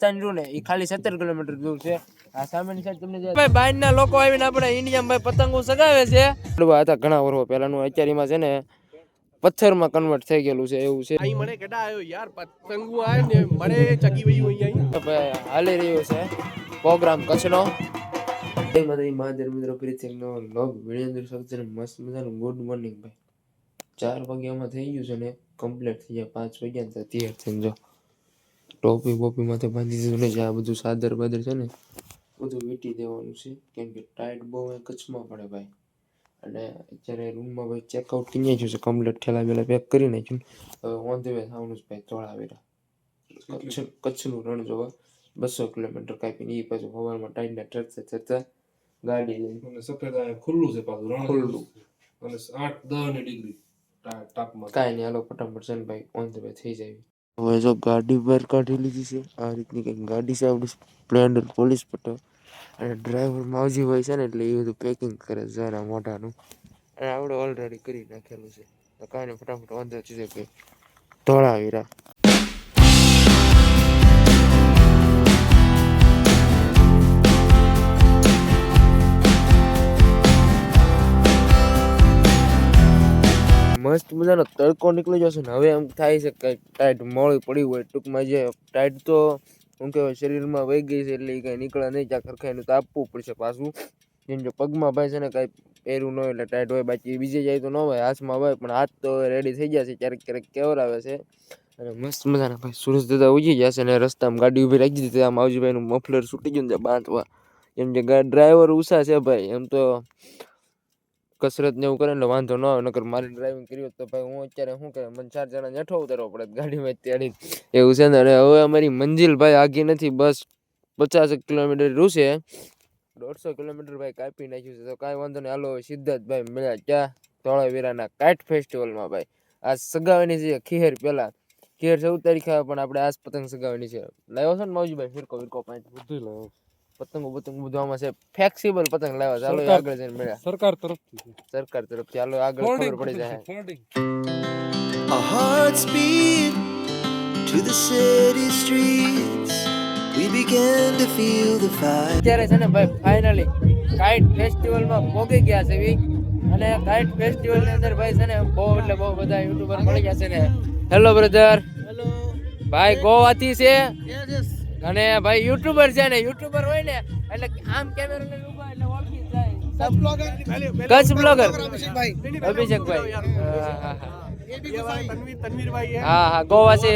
તાંજરું ને એ ખાલી સત્તર કિલોમીટર દૂર છે. આ સામેની સાઈડ તમને જે ભાઈ બહારના લોકો આવીને આપણે ઇન્ડિયામાં ભાઈ પતંગો સગાવે છે. હતા ઘણા વર્ષો પહેલાનું અત્યારે છે ને પથ્થરમાં કન્વર્ટ થઈ ગયેલું છે એવું છે. અહીં મને કેટા આવ્યો યાર પતંગો આવે ને મને ચકી વયું અહીંયા ભાઈ હાલી રહ્યો છે. પ્રોગ્રામ કચ્છનો. જય માતાજી મહાદેવ મિત્રો પ્રીતિનો લોગ વીડિયો અંદર સૌથી છે મસ્ત મજાનું ગુડ મોર્નિંગ ભાઈ. ચાર વાગ્યામાં થઈ ગયું છે ને કમ્પ્લીટ થઈ ગયા પાંચ વાગ્યા ને તૈયાર થઈને જો. ટોપી બોપી માથે બાંધી દીધું ને જે આ બધું સાદર બાદર છે ને બધું વીટી દેવાનું છે. કેમ કે ટાઈટ બહુ અહીં કચ્છમાં પડે ભાઈ. અને અત્યારે રૂમમાં ભાઈ ચેકઆઉટ થઈ ગયું છે. કમ્પ્લીટ ઠેલા બેલા પેક કરી નાખ્યું હવે ઓન ધ વે થવાનું છે ભાઈ ધોળાવેરા કચ્છ કચ્છનું રણ જોવા બસો કિલોમીટર કાપીને એ પાછું હવામાં ટાઈટના ચડતા ચડતા ગાડી લઈને. અને સફેદ આ ખુલ્લું છે પાછું રણ ખુલ્લું. અને આઠ દસની ડિગ્રી તા- તાપમાન. કાંઈ નહીં હાલો ફટાફટ છે ને ભાઈ ઓન ધ વે થઈ જાય. હવે જો ગાડી બહાર કાઢી લીધી છે, આ રીતની કંઈક ગાડી છે આપણી સ્પ્લેન્ડર પોલીસ પટો. અને ડ્રાઈવર માવજી હોય છે ને એટલે એ બધું પેકિંગ કરે જરા મોઢાનું. અને આપણે ઓલરેડી કરી નાખેલું છે. તો કાંઈ ફટાફટ વાંધો છે કે ધોળાવીરા. મસ્ત મજાનો તડકો નીકળી જશે ને હવે એમ થાય છે કંઈક ટાઈટ મોળી પડી હોય ટૂંકમાં જે ટાઈટ તો શું કહેવાય શરીરમાં વહી ગઈ છે એટલે એ કાંઈ નીકળે નહીં ત્યાં ખરખાઈને તો આપવું પડશે પાછું. જેમ જો પગમાં ભાઈ છે ને કાંઈ પહેર્યું ન હોય એટલે ટાઈટ હોય, બાકી બીજે જાય તો ન હોય, હાથમાં હોય, પણ હાથ તો રેડી થઈ ગયા છે ક્યારેક ક્યારેક કેવરાવે છે. અને મસ્ત મજાના ભાઈ સુરજ દાદા ઉજી જશે ને રસ્તામાં ગાડી ઊભી રાખી દીધી, આમ માવજીભાઈનું મફલર છૂટી ગયું ને બાંધવા. એમ જે ડ્રાઈવર ઉષા છે ભાઈ, એમ તો કસરત ને એવું કરે ને વાંધો ન આવે. નકર મારી ડ્રાઇવિંગ કરી તો ભાઈ હું અત્યારે શું કરે મને ચાર જણા નેઠો ઉતારવો પડે ગાડીમાં તેડી એવું છે ને? અને હવે અમારી મંજિલ ભાઈ આગી નથી, બસ પચાસ કિલોમીટર રૂસે. દોઢસો કિલોમીટર ભાઈ કાપી નાખ્યું છે. તો કાંઈ વાંધો નહીં. હાલો હવે સિદ્ધાર્થ ભાઈ મળ્યા ક્યાં? ધોળાવીરાના કાઇટ ફેસ્ટિવલમાં ભાઈ. આ સગાવાની છે ખીહેર પહેલાં ખીહેર ચૌદ તારીખે પણ આપણે આસ પતંગ સગાવાની છે. લાવ્યો છો ને મૌજીભાઈ ફિરકો ફિરકો, પાંચ. બધું લાવ્યો. પતંગો પતંગ બધું આમાં છે. ફ્લેક્સિબલ પતંગ લાવ્યા ચાલો આગળ જઈને મળ્યા. સરકાર તરફથી છે. સરકાર તરફથી. ચાલો આગળ ખબર પડી જાય. A folding. speed to the city streets. We began to feel the fire. અત્યારે છે ને ભાઈ ફાઇનલી કાઇટ ફેસ્ટિવલમાં પહોંચી ગયા છે વી. અને કાઇટ ફેસ્ટિવલની અંદર ભાઈ છે ને બહુ એટલે બહુ બધા યુટ્યુબર મળી ગયા છે ને. હેલો બ્રધર ભાઈ ગોવાથી છે. અને ભાઈ યુટ્યુબર છે ને યુટ્યુબર હોય ને એટલે આમ કેમેરા લઈને ઊભા એટલે ઓળખી જાય. કચ્છ બ્લોગર અભિષેકભાઈ. તનવીરભાઈ હા હા ગોવા છે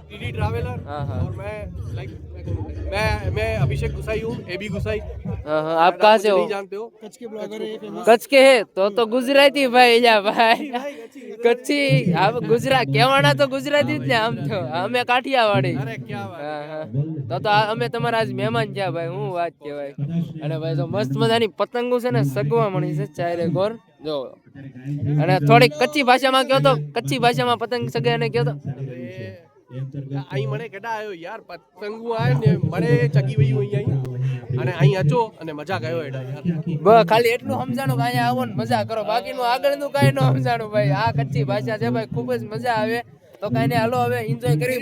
ટીડી ટ્રાવેલર હા હા. हाँ हाँ गोवा से टीडी ट्रैवलर हाँ, हाँ। और मैं लाइक मैं मैं अभिषेक गुसाई हूँ ए बी गुसाई हाँ हाँ आप कहाँ से हो नहीं जानते हो कच्छ के ब्लॉगर है કચ્છ કે હે તો તો ગુજરાતી ભાઈ જા ભાઈ કચ્છી આમ ગુજરાત કહેવાના તો ગુજરાતી જ ને આમ તો અમે કાઠિયાવાડી अरे क्या बात હા, હા. તો તો આ- અમે તમારા આજ મહેમાન છે ભાઈ હું વાત કહેવાય અને ભાઈ તો મસ્ત મજાની પતંગો છે ને સગવા મળી છે ચારે ગોર જો અને થોડીક કચ્છી ભાષામાં કહો તો કચ્છી ભાષામાં પતંગ સગાને કહો તો અરે અહીં મને કેટા આવ્યો યાર પતંગુ આય ને મને ચકી વયું અહીંયા અને અહીં અચો અને મજા આવ્યો એડા યાર. બસ ખાલી એટલું સમજાણું કે અહીંયા આવો ને મજા કરો. બાકીનું આગળનું કાંઈ ન સમજાણું ભાઈ. આ કચ્છી ભાષા છે ભાઈ ખૂબ જ મજા આવે. તો કાંઈ ને હાલો હવે એન્જોય કરી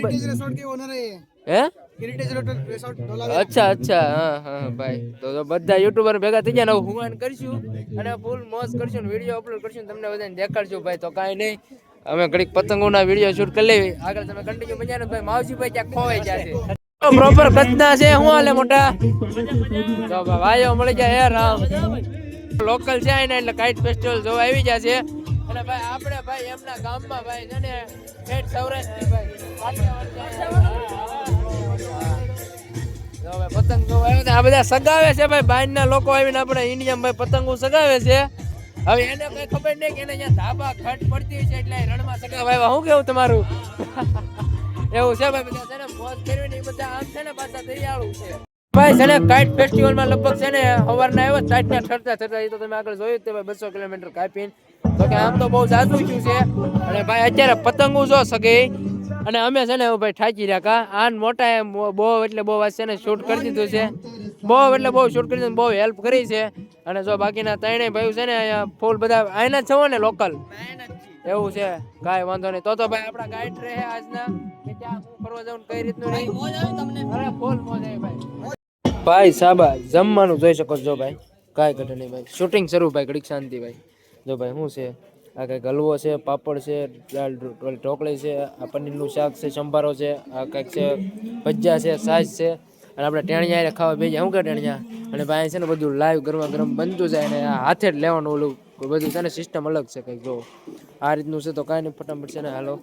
હે? અચ્છા અચ્છા. હા હા ભાઈ. તો બધા યુટ્યુબર ભેગા થઈ ગયા હું હુવાન કરશું. અને ફૂલ મોજ કરશું વીડિયો અપલોડ કરશું તમને બધાને દેખાડશું ભાઈ. તો કાંઈ નહીં. અમે ઘડીક પતંગોના વીડિયો શૂટ કરી લેવી. આગળ તમે કન્ટિન્યુ મજા ને ભાઈ માવજી ભાઈ ક્યાંક ખોવાઈ જશે પ્રોપર કચ્છના છે. હું હાલે મોટા? તો ભાઈઓ મળી જાય, હે રામ. લોકલ છે ને એટલે કાઇટ ફેસ્ટિવલ જોવા આવી જશે અને ભાઈ, આપણે ભાઈ એમના ગામમાં ભાઈ છે ને ઠેઠ સૌરાષ્ટ્ર ભાઈ. પતંગ જોવા આવ્યો. આ બધા સગાવે છે ભાઈ. બહારના લોકો આવીને આપણે ઇન્ડિયામાં ભાઈ પતંગો સગાવે છે. હવે એને કઈ ખબર નહીં કે એને અહીંયા ધાબા ખટ પડતી છે એટલે રણમાં સગા આવ્યા. શું કેવું તમારું? એવું છે ભાઈ, બધા છે ને મોજ કરવી ને બધા આમ છે ને પાછા દરિયાળું છે. ભાઈ, છે ને કાઇટ ફેસ્ટિવલમાં લગભગ છે ને સવારના આવ્યો સાઈડના ઠરતા ઠરતા, એ તો તમે આગળ જોયું તે ભાઈ, બસો કિલોમીટર કાપીને તો કે આમ તો બહુ જાજુ થયું છે. અને ભાઈ, અત્યારે પતંગો જો સગે. અને અમે છે ને, ભાઈ, ઠાકી રહ્યા આન મોટા એમ બહુ એટલે બહુ વાત છે ને શૂટ કરી દીધું છે. બહુ એટલે બહુ શૂટ કરી દીધું બહુ હેલ્પ કરી છે. અને જો બાકીના ત્રણેય ભાઈ છે ને, અહીંયા ફૂલ બધા જ છો ને લોકલ એવું છે. કાંઈ વાંધો નહીં. તો તો ભાઈ, આપણા ગાઈડ રહે આજના. ફરવા જાઉં કઈ રીતનું ભાઈ. સાબા, જમવાનું જોઈ શકો છો ભાઈ. કાંઈ ઘટે નહીં ભાઈ. શૂટિંગ શરૂ, ભાઈ, ઘડીક શાંતિ ભાઈ. જો ભાઈ શું છે? આ કંઈક હલવો છે પાપડ છે ઢોકળી છે આ પનીરનું શાક છે સંભારો છે આ કંઈક છે ભજીયા છે સાજ છે અને આપણે ટેણિયા ખાવા બેસીએ શું કે ટેણિયા? અને ભાઈ છે ને બધું લાઈવ ગરમા ગરમ બનતું જાય અને આ હાથે જ લેવાનું ઓલું બધું છે ને સિસ્ટમ અલગ છે કંઈક જો. આ રીતનું છે તો કાંઈ નહીં ફટાફટ છે ને હાલો.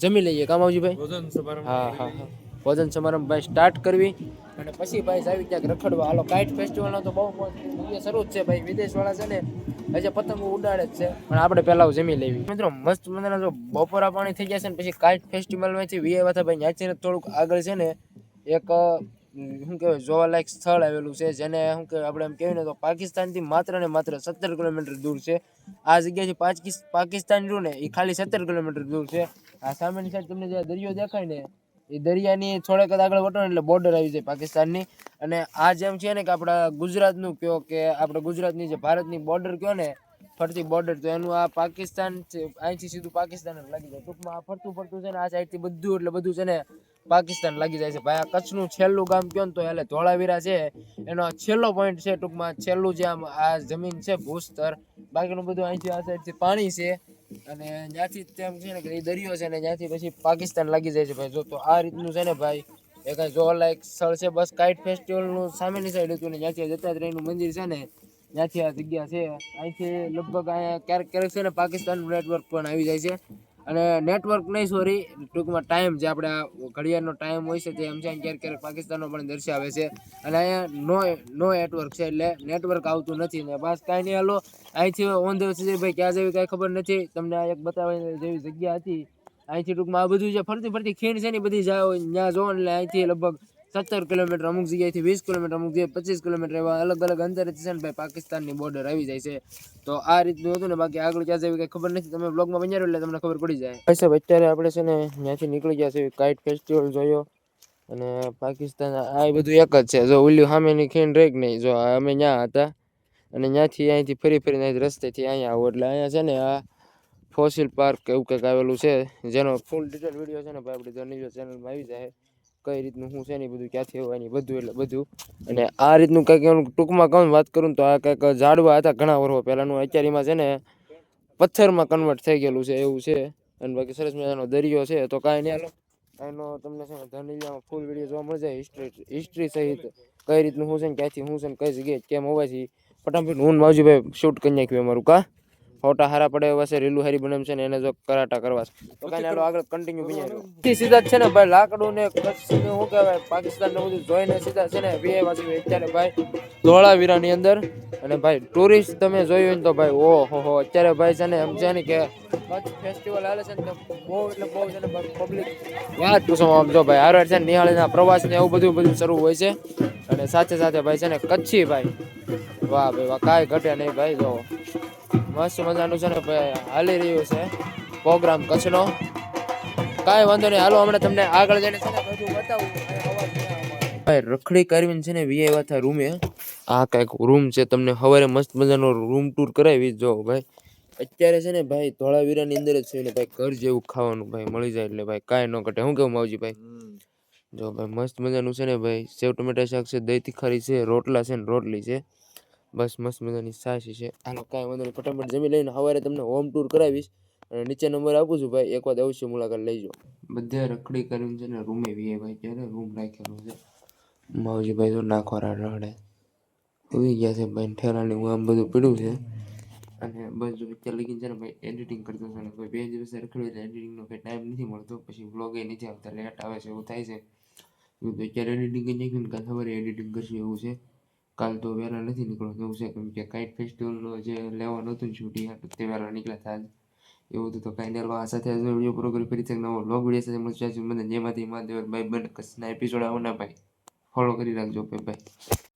જમી લઈએ કામ આવજી ભાઈ? ભોજન સમારંભ હા હા હા. ભોજન સમારંભ ભાઈ સ્ટાર્ટ કરવી. અને પછી ભાઈ આવી ક્યાંક રખડવા. હાલો કાઇટ ફેસ્ટિવલનો તો બહુ શરૂ જ છે ભાઈ. વિદેશવાળા છે ને હજી પતંગો ઉડાડે જ છે. પણ આપણે પહેલા જમી લેવી. મિત્રો, મસ્ત મજાના જો બપોરા પાણી થઈ જશે ને પછી કાઇટ ફેસ્ટિવલમાંથી વીએ ભાઈ ન્યાચીને થોડુંક આગળ છે ને એક શું કહેવાય, જોવાલાયક સ્થળ આવેલું છે, જેને શું કહેવાય, આપણે એમ કહેવાય ને તો પાકિસ્તાનથી માત્ર ને માત્ર સત્તર કિલોમીટર દૂર છે. આ જગ્યાથી પાકિસ- પાકિસ્તાન રહ્યું ને એ ખાલી સત્તર કિલોમીટર દૂર છે. આ સામેની સાઈડ તમને જે દરિયો દેખાય ને એ દરિયાની થોડેક આગળ વટો ને એટલે બોર્ડર આવી જાય પાકિસ્તાનની. અને આ જેમ છે ને કે આપણા ગુજરાતનું કયો કે આપણે ગુજરાતની જે ભારતની બોર્ડર કયો ને, ફરતી બોર્ડર તો એનું આ પાકિસ્તાન છે, અહીંથી સીધું પાકિસ્તાન લાગી જાય. ટૂંકમાં આ ફરતું ફરતું છે ને, આ સાઈડથી બધું, એટલે બધું છે ને પાકિસ્તાન લાગી જાય છે. ભાઈ, આ કચ્છનું છેલ્લું ગામ કયો ને, તો એટલે ધોળાવીરા છે. એનો છેલ્લો પોઈન્ટ છે ટૂંકમાં છેલ્લું જે આમ આ જમીન છે, ભૂસ્તર. બાકીનું બધું અહીંથી આ સાઈડથી પાણી છે. અને ત્યાંથી તેમ છે ને કે દરિયો છે ને ત્યાંથી પછી પાકિસ્તાન લાગી જાય છે ભાઈ. જો તો આ રીતનું છે ને ભાઈ, એ કાંઈ જો લાયક સ્થળ છે, બસ કાઇટ ફેસ્ટિવલનું સામેની સાઈડ હતું ને જ્યાંથી આ દત્તાત્રેયનું મંદિર છે ને, ત્યાંથી આ જગ્યા છે. અહીંથી લગભગ અહીંયા ક્યારેક ક્યારેક છે ને પાકિસ્તાનનું નેટવર્ક પણ આવી જાય છે. અને નેટવર્ક નહીં સોરી ટૂંકમાં ટાઈમ જે આપણે ઘડિયાળનો ટાઈમ હોય છે તે અને ક્યારેક ક્યારેક પાકિસ્તાનનો પણ દર્શાવે છે. અને અહીંયા નો નો નેટવર્ક છે એટલે નેટવર્ક આવતું નથી. ને બસ કાંઈ નહીં, હાલો. અહીંથી ઓન ધ છે ભાઈ, ક્યાં જેવી કાંઈ ખબર નથી. તમને એક બતાવવા જેવી જગ્યા હતી. અહીંથી ટૂંકમાં આ બધું જે ફરતી ફરતી ખીણ છે ને બધી જાય ત્યાં જો એટલે અહીંથી લગભગ સત્તર કિલોમીટર અમુક જગ્યાએથી વીસ કિલોમીટર, અમુક જગ્યાએ પચીસ કિલોમીટર એવા અલગ અલગ અંતરેથી છે ને ભાઈ પાકિસ્તાનની બોર્ડર આવી જાય છે. તો આ રીતનું હતું ને, બાકી આગળ ક્યાં જેવી કંઈ ખબર નથી. તમે બ્લોગમાં બન્યા એટલે તમને ખબર પડી જાય. ભાઈ અત્યારે આપણે છે ને ત્યાંથી નીકળી ગયા છે કાઇટ ફેસ્ટિવલ જોયો. અને પાકિસ્તાન આ બધું એક જ છે. જો ઓલી સામેની ખીણ રહી નહીં? જો અમે ત્યાં હતા. અને ત્યાંથી અહીંથી ફરી ફરીને રસ્તેથી અહીંયા આવો. એટલે અહીંયા છે ને આ ફોસિલ પાર્ક એવું કંઈક આવેલું છે. જેનો ફૂલ ડિટેલ વીડિયો છે ને ભાઈ, આપણી ધની ચેનલમાં આવી જાય. કઈ રીતનું શું છે ને બધું ક્યાંથી આવવાની બધું એટલે બધું. અને આ રીતનું કંઈક એનું ટૂંકમાં કહું વાત કરું તો આ કંઈક ઝાડવા હતા ઘણા વર્ષો પહેલાંનું. અત્યારમાં છે ને પથ્થરમાં કન્વર્ટ થઈ ગયેલું છે, એવું છે. અને બાકી સરસ મજાનો દરિયો છે, તો કાંઈ નહીં એનો તમને છે ને ધનિયામાં ફૂલ વીડિયો જોવા મળી હિસ્ટ્રી હિસ્ટ્રી સહિત કઈ રીતનું શું છે ને, ક્યાંથી શું છે ને, કઈ જગ્યાએ કેમ હોવાથી ફટાફટ હું માવજીભાઈ શૂટ કરી નાખ્યું અમારું, કા? ફોટા હારા પડે એવા છે, રીલું હારી બને છે ને એને જો કરાટા કરવા છે. તો કાંઈ હાલો આગળ કન્ટિન્યુ બીજા સીધા છે ને ભાઈ, લાકડું ને કચ્છ ને શું કહેવાય પાકિસ્તાન ને બધું જોઈને સીધા છે ને બે વાસી અત્યારે ભાઈ ધોળાવીરાની અંદર. અને ભાઈ ટુરિસ્ટ તમે જોયું ને તો ભાઈ ઓ હો હો અત્યારે ભાઈ છે ને, એમ છે ને કે કચ્છ ફેસ્ટિવલ આવે છે ને બહુ એટલે બહુ છે ને પબ્લિક વાત પૂછો આમ જો ભાઈ, હારવાર છે ને, નિહાળીના પ્રવાસ ને એવું બધું બધું શરૂ હોય છે. અને સાથે સાથે ભાઈ છે ને, કચ્છી ભાઈ. વાહ ભાઈ, વાહ, કાંઈ ઘટે નહીં ભાઈ, જો. મસ્ત મજાનું છે ને ભાઈ હાલી રહ્યું છે પ્રોગ્રામ કચ્છનો. કાંઈ વાંધો નહીં હાલો હમણાં તમને આગળ જઈને છે ને બધું બતાવું. ભાઈ રખડી કરવીને છે ને વી આવ્યા હતા રૂમે. આ કાંઈક રૂમ છે તમને સવારે મસ્ત મજાનો રૂમ ટૂર કરાવી જો ભાઈ અત્યારે છે ને ભાઈ ધોળાવીરાની અંદર જ છે ને ભાઈ ઘર જેવું ખાવાનું ભાઈ મળી જાય એટલે ભાઈ કાંઈ ન ઘટે. શું કેવું માવજી ભાઈ? જો ભાઈ મસ્ત મજાનું છે ને ભાઈ સેવ ટમેટા શાક છે દહીં તીખારી છે રોટલા છે ને રોટલી છે. બસ મસ્ત મજાની સાસી છે. હાલો કાંઈ વાંધો નહીં ફટાફટ જમી લઈને સવારે તમને હોમ ટૂર કરાવીશ અને નીચે નંબર આપું છું ભાઈ એક વાર અવશ્ય મુલાકાત લેજો. બધે રખડી કરીને છે ને રૂમે વીએ ભાઈ ત્યારે રૂમ રાખેલો છે? માવજી ભાઈ તો નાખવાના રડે. ઉગી ગયા છે ભાઈ ઠેલાની હું આમ બધું પીડ્યું છે. અને બસ જો પિક્ચર લગીને છે ને ભાઈ એડિટિંગ કરતો છે ને કોઈ બે દિવસે રખડ્યું એટલે એડિટિંગનો કંઈ ટાઈમ નથી મળતો. પછી બ્લોગ એ નથી આવતા લેટ આવે છે એવું થાય છે. તો અત્યારે એડિટિંગ કરી નાખ્યું ને કાલ સવારે એડિટિંગ કરશું એવું છે. કાલ તો વહેલા નથી નીકળવાનું એવું છે કેમ કે કાઇટ ફેસ્ટિવલનો જે લેવાનું હતું ને શૂટિંગ તે વહેલા નીકળ્યા હતા એવું હતું તો કાંઈ આ સાથે વીડિયો પૂરો કરી છે નવો લોગ વીડિયો સાથે મળશે મને, જેમાંથી મહાદેવ ભાઈ બંધ કચ્છના એપિસોડ આવવાના ભાઈ. ફોલો કરી રાખજો, ભાઈ ભાઈ.